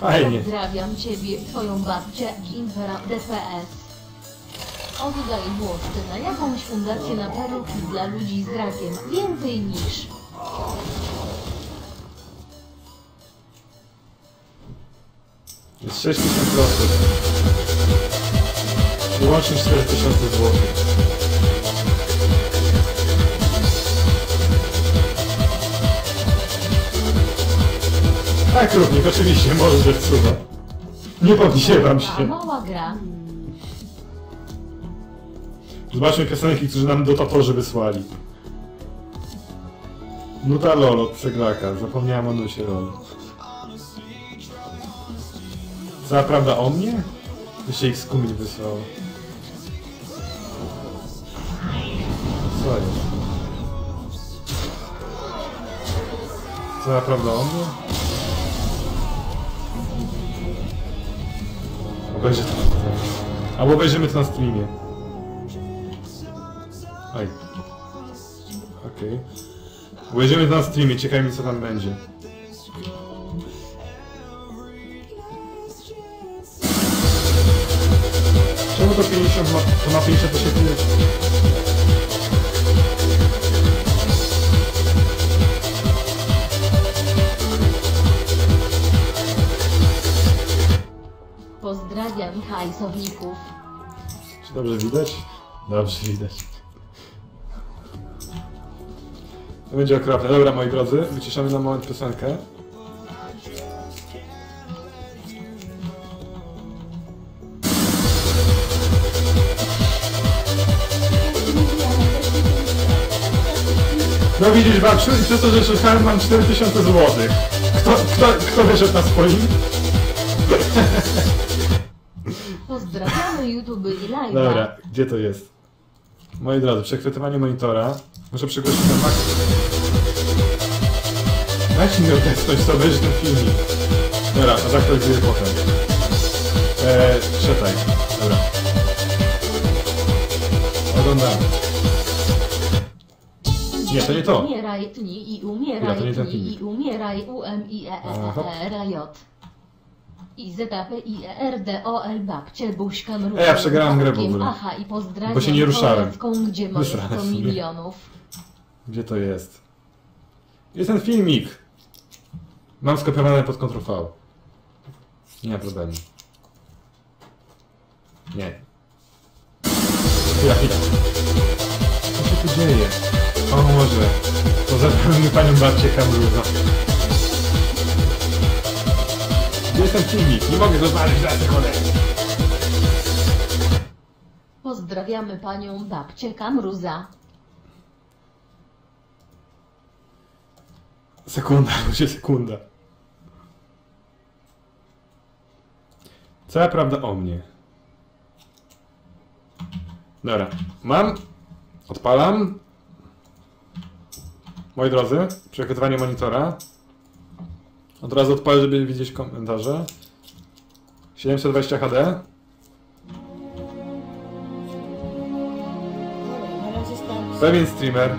Fajnie. Pozdrawiam ciebie, twoją babcię i Impera DPS. Oddaj włosy na jakąś fundację na peruki dla ludzi z rakiem. Więcej niż. Jest 6 tysięcy osób. Wyłącznie 4 tysiące złotych. Tak, równik, oczywiście, dać suba. Nie podniewam A się. mała gra. Zobaczmy piosenki, którzy nam dotatorzy wysłali. Nuta Lolo od Ceglaka. Zapomniałem o nucie Lolo. Cała prawda o mnie? To się ich skumić wysłało. Co jest? Cała prawda o mnie? Obejrzę to. Albo obejrzymy to na streamie. Oj. Okej. Obejrzymy to na streamie, ciekawi co tam będzie. Czemu to 50 ma, to ma 50 wyświetleń? Pozdrawiam hajsowników. Czy dobrze widać? Dobrze widać. To będzie okropne. Dobra, moi drodzy, wyciszamy na moment piosenkę. No widzisz, babciu, i przez to, że szukałem, mam 4000 zł. Kto, kto, kto wyszedł na swoim? Pozdrawiamy YouTube i live. Dobra, gdzie to jest? Moi drodzy, przechwytywanie monitora. Muszę przegłosić na maksa. Dajcie mi odetchnąć, co obejrzy ten filmik. Dobra, a zaktualizuję potem. Eee, czytaj. Dobra. Oglądamy. Nie, to nie to. Umieraj tni i Dobra, umieraj to nie ten tni filmik. i umieraj u m i e e e r j i z p i e r d o l babcie buźka Ej, ja przegrałem grę w ogóle. Aha i pozdrawiam Bo się nie ruszałem. Polską, gdzie moje Wysrane 100 w sumie. milionów. Gdzie to jest? Jest ten filmik. Mam skopiowane pod Ctrl V. Nie ma problemu. Nie. Chwila, chwila. Co się tu dzieje? O może. Pozdrawiamy panią babcię Kamruza. Gdzie jest ten? Nie mogę go znaleźć sekundę. Pozdrawiamy panią babcię Kamruza. Sekunda, ludzie, sekunda. Cała prawda o mnie. Dobra, mam. Odpalam. Moi drodzy, przygotowanie monitora. Od razu odpalę, żeby widzieć komentarze. 720 HD. Pewien streamer.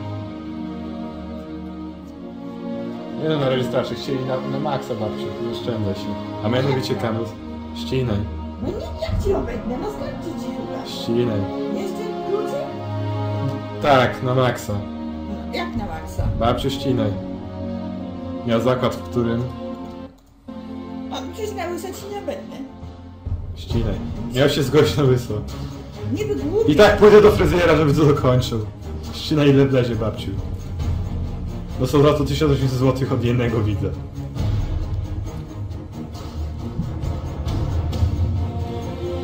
Nie no, na razie starszy. Chcieli na, na maksa babciu, oszczędza się. A mianowicie Kamrus. Ścinaj, No nie, jak ci obejdę? No starczy ci ścinaj. Jeszcze krócej? Tak, na maksa. No, jak na maksa? Babciu, ścinaj. Miał zakład, w którym... A przecież na łysa ci nie będę. Ścinaj. Miał się zgodzić na wysło. Nie by głupi. I tak pójdę do fryzjera, żeby to dokończył. Ścinaj ile wlezie, babciu. No są za to 1800 zł od jednego widza.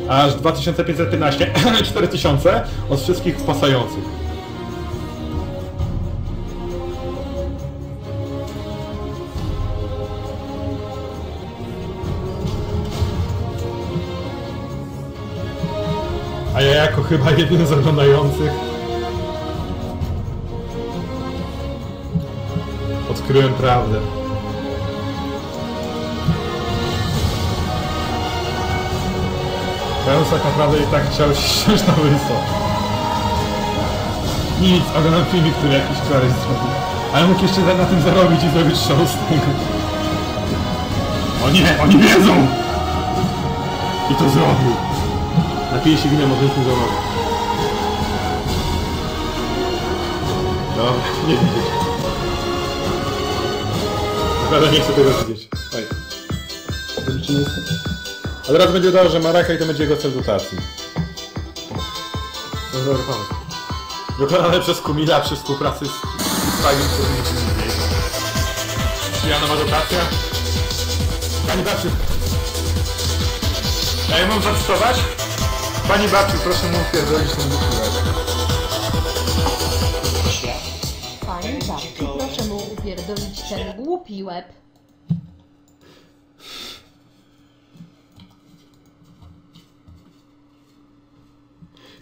Aż 2515, 4000 od wszystkich wpasających. Jako chyba jedyny z oglądających odkryłem prawdę. Pełns tak naprawdę i tak chciał się ściąć na łyso. Nic, oglądam filmik, który jakiś koleś zrobił. Ale mógł jeszcze na tym zarobić i zrobić show z tego. O nie, oni wiedzą! I to zrobił. Napije się wina, może nic nie zauważyć. Dobra, nie widzieć. Naprawdę nie chcę tego widzieć. Oj. Dobrze, nie będzie udało, że Maraka i to będzie jego cel dotacji. To jest pomysł. Wykonane przez Kumila przy współpracy z fajnym człowiekiem. Czy Jana ma dotację? Pani babciu. A ja mam zacytować? Pani babciu, proszę mu pierdolić ten bukiet. Pani babci, proszę mu upierdolić ten głupi łeb.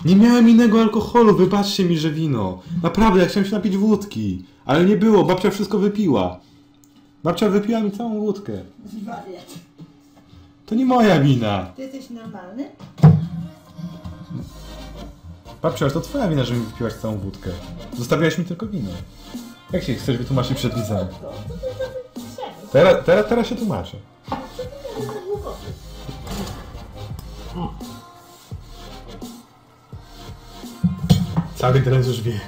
Nie miałem innego alkoholu, wybaczcie mi, że wino. Naprawdę, ja chciałem się napić wódki. Ale nie było, babcia wszystko wypiła. Babcia wypiła mi całą wódkę. Wariat. To nie moja wina. Ty jesteś normalny? Babcia, ale to twoja wina, że mi wypiłaś całą wódkę. Zostawiałaś mi tylko wino. Jak się chcesz wytłumaczyć przed widzami? Teraz, teraz, teraz się tłumaczę. Cały internet już wie.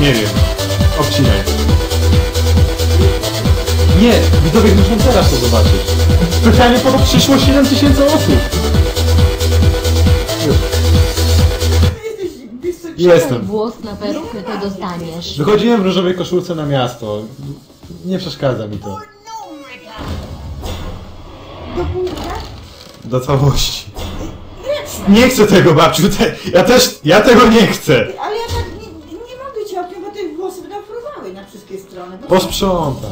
Nie wiem. Obcinaj. Nie, widzowie muszą teraz to zobaczyć. Specjalnie po to przyszło 7 tysięcy osób. Jestem. włos na perukę to dostaniesz. Wychodziłem w różowej koszulce na miasto. Nie przeszkadza mi to. Do półka? Do całości. Nie chcę tego, babciu. Te, ja też, ja tego nie chcę. Ale ja tak nie, nie mogę cię obciąć, bo te włosy będą fruwały na wszystkie strony. Bo Posprzątam.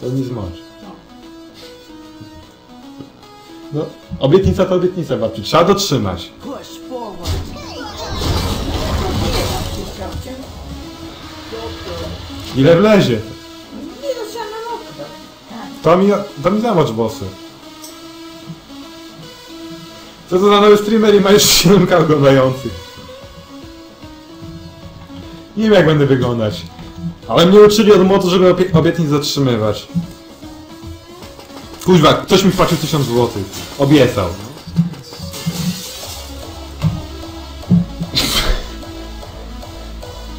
To nie zmocz. No. Obietnica to obietnica, babciu. Trzeba dotrzymać. Ile wlezie? Nie no, trzeba na mokro. To mi, to mi zamocz bossy. Co to za nowy streamer i ma już 7k oglądających? Nie wiem jak będę wyglądać. Ale mnie uczyli od młodu, żeby obie obietnic zatrzymywać. Kuźwa, ktoś mi wpłacił 1000 zł. Obiecał.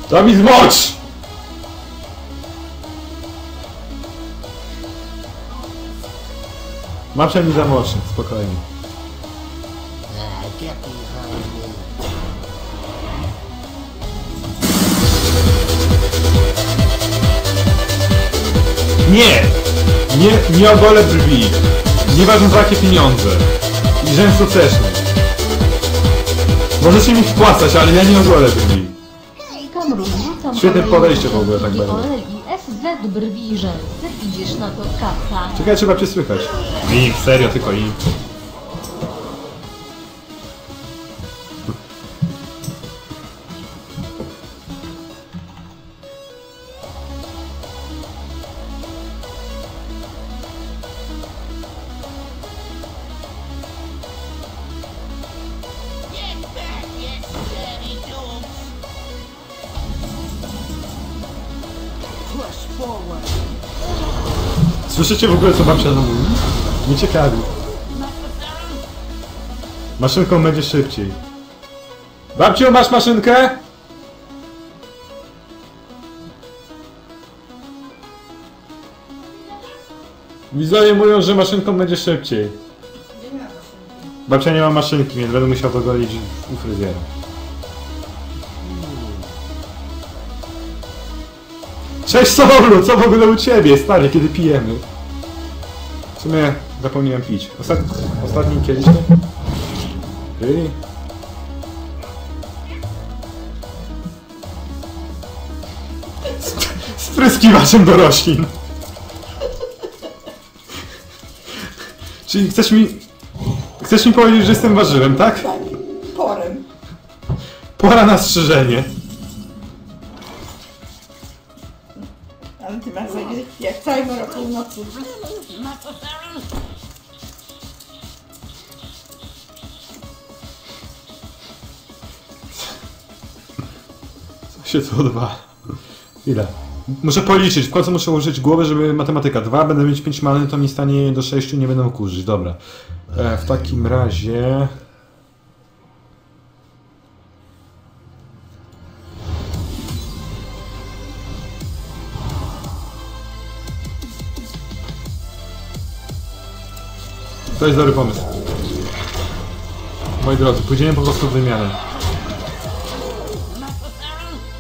To mi zmocz! Mapsia mi zamoczy, spokojnie. Nie! Nie, nie ogolę brwi. Nieważne za jakie pieniądze. I rzęsy też nie. Możecie mi wpłacać, ale ja nie ogolę brwi. Rzucam Świetne podejście w ogóle, tak i SZ brwi i rzęsy. Idziesz na to kasa. Czekaj, trzeba cię słychać. Nie, serio, tylko im. Słyszycie w ogóle co babcia tam mówi? Nie ciekawi. Maszynką będzie szybciej. Babciu, masz maszynkę? Widzowie mówią, że maszynką będzie szybciej. Babcia nie ma maszynki, więc będę musiał to golić u fryzjera. Cześć Solu, co w ogóle u ciebie, stary, kiedy pijemy? W sumie zapomniałem pić. Ostat... Ostatni kieliszek? Really? Z pryskiwaczem do roślin. Czyli chcesz mi... Chcesz mi powiedzieć, że jestem warzywem, tak? Tak, porem. Pora na strzyżenie. Ale ty masz jak timer o północy. Się co dwa. Ile? Muszę policzyć, w końcu muszę użyć głowy, żeby matematyka. Dwa, będę mieć 5 many, to mi stanie do 6, nie będę użyć. Dobra. E, w takim razie... To jest dobry pomysł. Moi drodzy, pójdziemy po prostu w wymianę.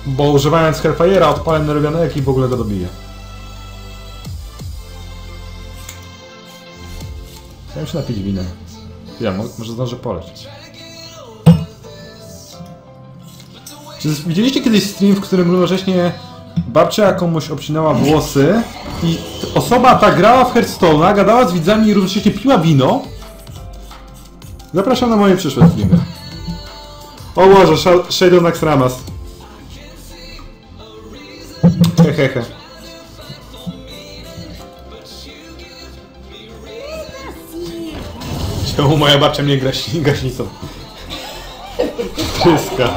Bo używając Hellfire'a odpalę nerwionek i w ogóle go dobiję. Chciałem się napić winem. Ja, mo może zdążę polecieć. Czy widzieliście kiedyś stream, w którym równocześnie babcia komuś obcinała włosy i osoba ta grała w Hearthstone'a, gadała z widzami i równocześnie piła wino? Zapraszam na moje przyszłe streamy. O Boże, Sha- Shadow Nax Hehehe. Czemu moja babcia mnie gaśni, gaśnicą? Tryska.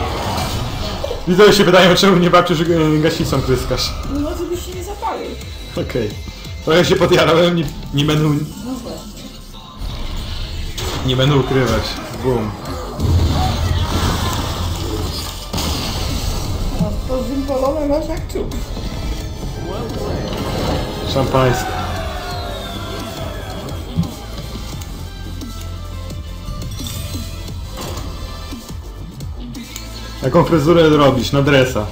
Widzowie się pytają, czemu mnie babciu e, gaśnicą tryskasz. No może byś się nie zapalił. Okej. Trochę się podjarałem, nie, nie będę... No. Nie będę ukrywać. Boom. No to wympolone masz jak czub. Szampański. Jaką fryzurę robisz? Na dresa.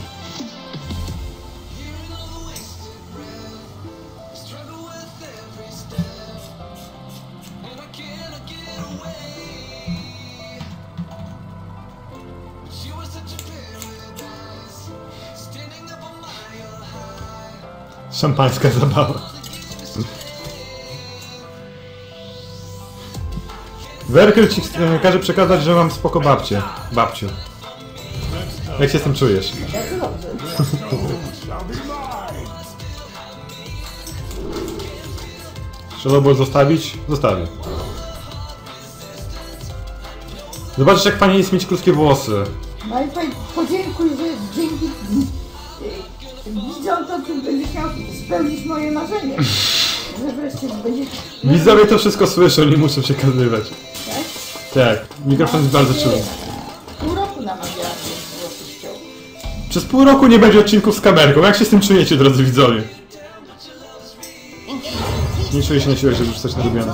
Szampańska zabawa. Werkel ci e, każe przekazać, że mam spoko babcię. Babciu. Jak się z tym czujesz? Bardzo dobrze. Zostawić? Zostawię. Zobaczysz jak fajnie jest mieć krótkie włosy. Najpierw podziękuj, że widzom to ty będziesz miał spełnić moje marzenie. Że wreszcie będziesz... Widzowie to wszystko słyszą, nie muszę przekazywać. Tak? Tak, mikrofon jest bardzo czuły. Pół roku namawiałam. Przez pół roku nie będzie odcinków z kamerką. Jak się z tym czujecie, drodzy widzowie? Nie czuję się na siłę, żeby rzucać na lubiane.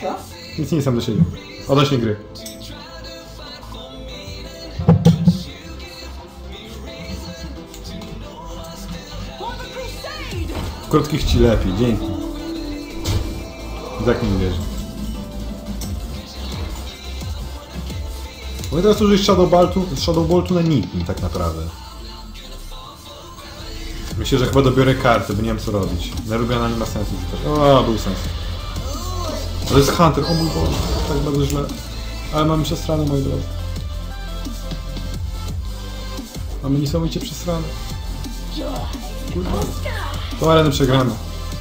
Co? Nic nie sam do siebie. Odnośnie gry. Krótkich ci lepiej, dzięki. Tak mi wierzy. Mogę teraz użyć Shadow Boltu, Shadow Boltu na nikim tak naprawdę. Myślę, że chyba dobiorę kartę, bo nie wiem co robić. Narobiona nie ma sensu. O, był sens. To jest Hunter, o mój Boże, tak bardzo źle. Ale mamy przesrane, moi drodzy. Mamy niesamowicie przesrane. Kurwa. Tą arenę przegramy.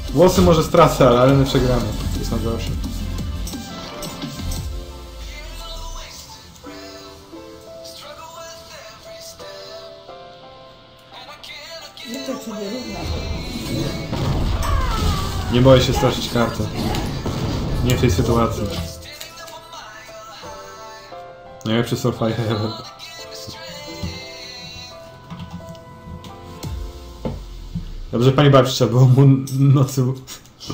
Włosy może stracę, ale arenę przegramy. To jest najgorsze. Nie boję się stracić kartę. Nie w tej sytuacji. Najlepszy surfire ever. Dobrze pani babci trzeba było mu nocy... Co?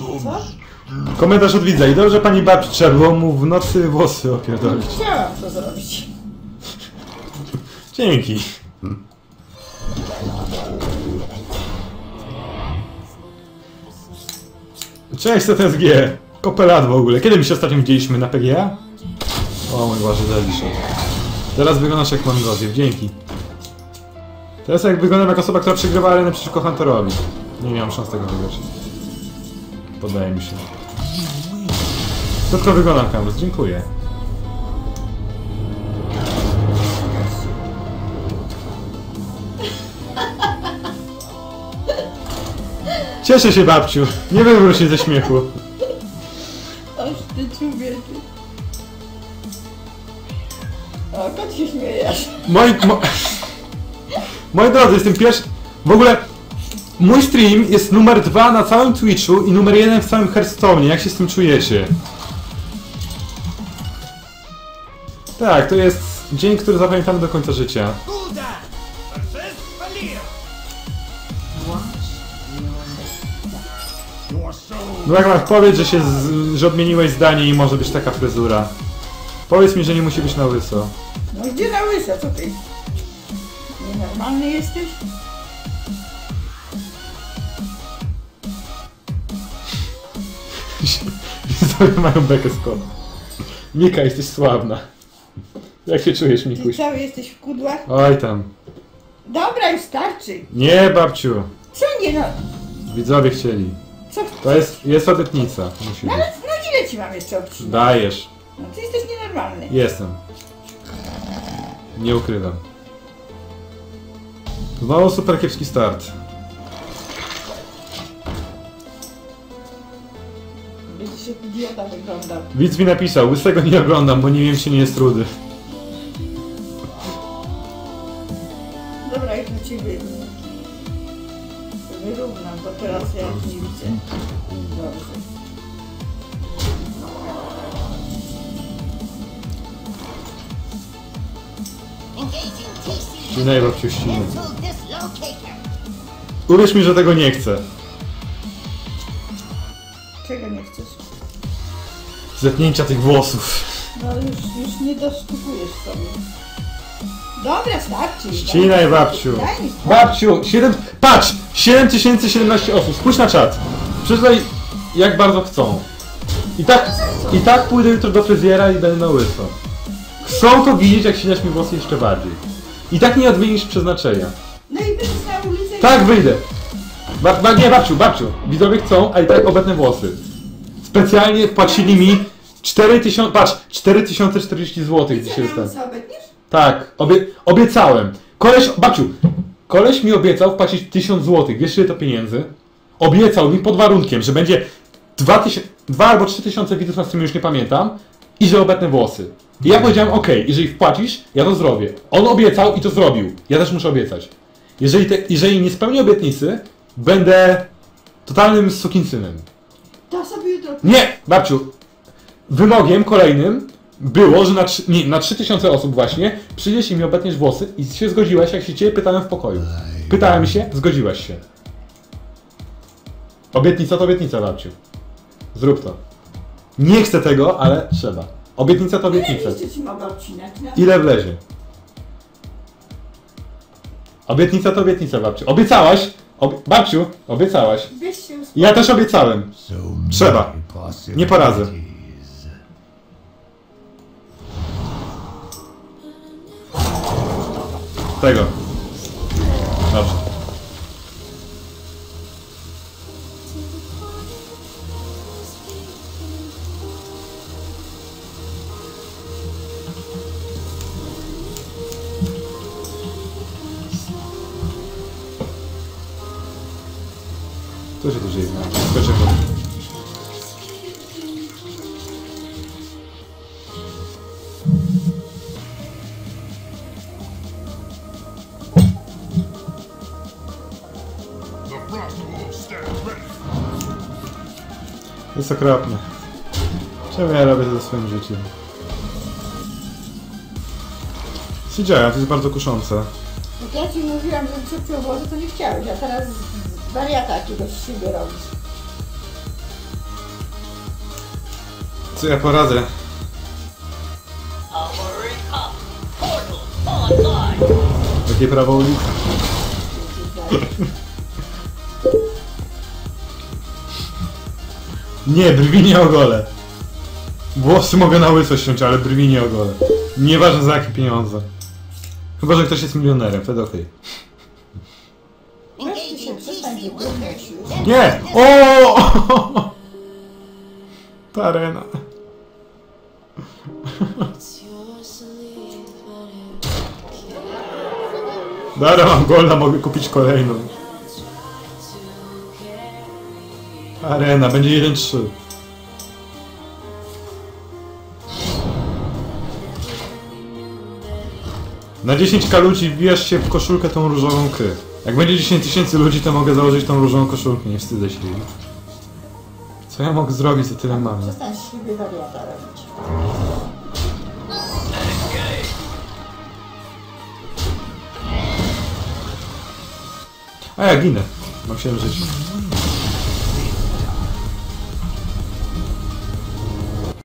Komentarz od widza i dobrze pani babci trzeba było mu w nocy włosy opierdolić. Chciałam to zrobić. Dzięki. Cześć TSG. Kopelat w ogóle. Kiedy my się ostatnio widzieliśmy na PGA? O mój Boże, zaliszę. Teraz wyglądasz jak Mangozjew, dzięki. Teraz jak wyglądam jak osoba, która przegrywa arenę przeciwko Hunterowi. Nie miałem szans tego wygrać. Podaje mi się. Krótko wyglądam, Kamus, dziękuję. Cieszę się, babciu. Nie wywróć się ze śmiechu. Aż ty człowieku. O, kot się śmiejesz. Moi, mo... Moi drodzy, jestem pierwszy... W ogóle mój stream jest numer dwa na całym Twitchu i numer jeden w całym Hearthstone. Jak się z tym czujecie? Tak, to jest dzień, który zapamiętamy do końca życia. No jak powiedz, że się z, że odmieniłeś zdanie i może być taka fryzura. Powiedz mi, że nie musi być na łyso. No gdzie na łysa, co ty? Nienormalny jesteś? Widzowie mają bekę z. Mika, jesteś sławna. Jak się czujesz, Ty Mikuś? cały jesteś w kudłach? Oj tam. Dobra, już starczy. Nie, babciu. Co nie no? Widzowie chcieli. Co? To jest, jest obietnica. Musi No być. ale no ile ci mam jeszcze odcinać? Dajesz. No ty jesteś nienormalny. Jestem. Nie ukrywam. Znowu super kiepski start. Będziesz jak idiota wyglądał. Widz mi napisał, łysego nie oglądam, bo nie wiem, czy nie jest rudy. Dobra, już na ciebie wyrównam, bo teraz ja nie widzę. Dobrze. Ścinaj, babciu, ścinaj. Uwierz mi, że tego nie chcę. Czego nie chcesz? Zetnięcia tych włosów. No już, już nie dostupujesz sobie. Dobra, starczy. Ścinaj, babciu. Daj mi spokój. Babciu, 7... Patrz! 7017 osób. Spójrz na czat. Przeczytaj, jak bardzo chcą. I tak, I tak pójdę jutro do fryzjera i będę na łyso. Chcą to widzieć, jak ścinasz mi włosy jeszcze bardziej. I tak nie odmienisz przeznaczenia. Tak, wyjdę. Ba, ba, nie, babciu, babciu. Widzowie chcą, a i tak obetnę włosy. Specjalnie wpłacili mi 4000, patrz, 4040 zł dzisiaj dostałem. Tak, obie, obiecałem. Koleś, babciu, koleś mi obiecał wpłacić 1000 zł. Wiesz ile to pieniędzy? Obiecał mi pod warunkiem, że będzie 2000, 2 albo 3000 widzów na streamie, już nie pamiętam, i że obetnę włosy. I ja powiedziałem, okej, jeżeli wpłacisz, ja to zrobię. On obiecał i to zrobił. Ja też muszę obiecać. Jeżeli, te, jeżeli nie spełnię obietnicy, będę totalnym sukinsynem. To sobie jutro... Nie, babciu. Wymogiem kolejnym było, że na, trzy- nie, na 3000 osób właśnie przyjdziesz i mi obetniesz włosy i się zgodziłaś, jak się ciebie pytałem w pokoju. Pytałem się, zgodziłaś się. Obietnica to obietnica, babciu. Zrób to. Nie chcę tego, ale trzeba. Obietnica to obietnica. Ci no. Ile wlezie? Obietnica to obietnica, babciu. Obiecałaś! Ob babciu, obiecałaś. Ja też obiecałem. Trzeba. Nie poradzę. Tego. Dobrze. Się tu? Skoczymy. To jest okropne. Czemu ja robię to ze swoim życiem? Dzieje? To jest bardzo kuszące. Jak ja ci mówiłam, że przed to nie chciałeś, a teraz wariata jakiegoś z siebie robisz. Co ja poradzę? Takie prawo ulicy. Nie, brwi nie ogolę. Włosy mogę na łyso ściąć, ale brwi nie ogolę. Nieważne za jakie pieniądze. Chyba, że ktoś jest milionerem, wtedy okej. Weź Nie! O! Ta arena. Dobra, mam golda, mogę kupić kolejną. Arena, będzie 1-3. Na 10k ludzi wbijasz się w koszulkę tą różową kry. Jak będzie 10 tysięcy ludzi, to mogę założyć tą różową koszulkę, nie wstydzę się jej. Co ja mogę zrobić za tyle mamy? Przestań siebie wariata robić. A ja ginę. Mam 7 żyć.